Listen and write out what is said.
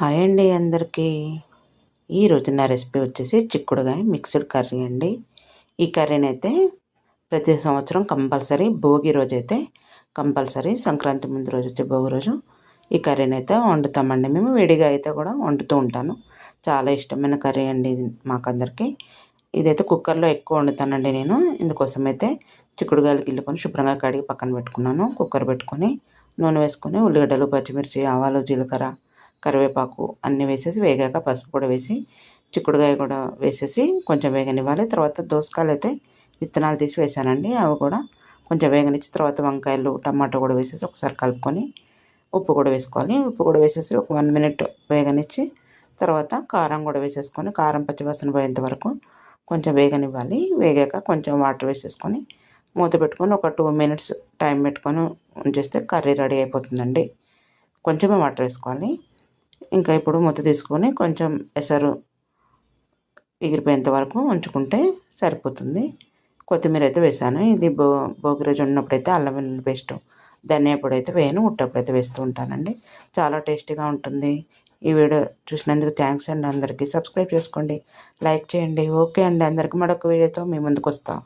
Hi అండి అందరికీ. ఈరోజు నా రెసిపీ వచ్చేసి చిక్కుడుగాయ మిక్స్డ్ కర్రీ అండి. ఈ కర్రీని అయితే ప్రతి సంవత్సరం కంపల్సరీ భోగి రోజు అయితే కంపల్సరీ సంక్రాంతి ముందు రోజు వచ్చే భోగి రోజు ఈ కర్రీని అయితే వండుతామండి. మేము విడిగా అయితే కూడా వండుతూ ఉంటాను. చాలా ఇష్టమైన కర్రీ అండి ఇది మాకందరికీ. ఇదైతే కుక్కర్లో ఎక్కువ వండుతానండి నేను. ఇందుకోసం అయితే చిక్కుడుగాయలు గిల్లుకొని శుభ్రంగా కడిగి పక్కన పెట్టుకున్నాను. కుక్కర్ పెట్టుకొని నూనె వేసుకొని ఉల్లిగడ్డలు పచ్చిమిర్చి ఆవాలు జీలకర్ర కరివేపాకు అన్నీ వేసేసి వేగాక పసుపు కూడా వేసి చిక్కుడుకాయ కూడా వేసేసి కొంచెం వేగనివ్వాలి. తర్వాత దోసకాయలు అయితే విత్తనాలు తీసి వేసానండి అవి కూడా కొంచెం వేగనిచ్చి తర్వాత వంకాయలు టమాటో కూడా వేసేసి ఒకసారి కలుపుకొని ఉప్పు కూడా వేసుకోవాలి. ఉప్పు కూడా వేసేసి ఒక వన్ మినిట్ వేగనిచ్చి తర్వాత కారం కూడా వేసేసుకొని కారం పచ్చివాసన పోయేంత వరకు కొంచెం వేగనివ్వాలి. వేగాక కొంచెం వాటర్ వేసేసుకొని మూత పెట్టుకొని ఒక టూ మినిట్స్ టైం పెట్టుకొని ఉంచేస్తే కర్రీ రెడీ అయిపోతుందండి. కొంచెమే వాటర్ వేసుకోవాలి. ఇంకా ఇప్పుడు ముద్ద తీసుకొని కొంచెం ఎసరు ఎగిరిపోయేంత వరకు ఉంచుకుంటే సరిపోతుంది. కొత్తిమీర అయితే వేసాను. ఇది బో భోగిరోజు ఉన్నప్పుడైతే అల్లం వెల్లుల్లి పేస్ట్ ధనియా పొడి అయితే వేయను. ఉట్టప్పుడైతే వేస్తూ ఉంటానండి. చాలా టేస్టీగా ఉంటుంది. ఈ వీడియో చూసినందుకు థ్యాంక్స్ అండి. అందరికీ సబ్స్క్రైబ్ చేసుకోండి. లైక్ చేయండి. ఓకే అండి. అందరికీ మరొక వీడియోతో మీ ముందుకు వస్తాం.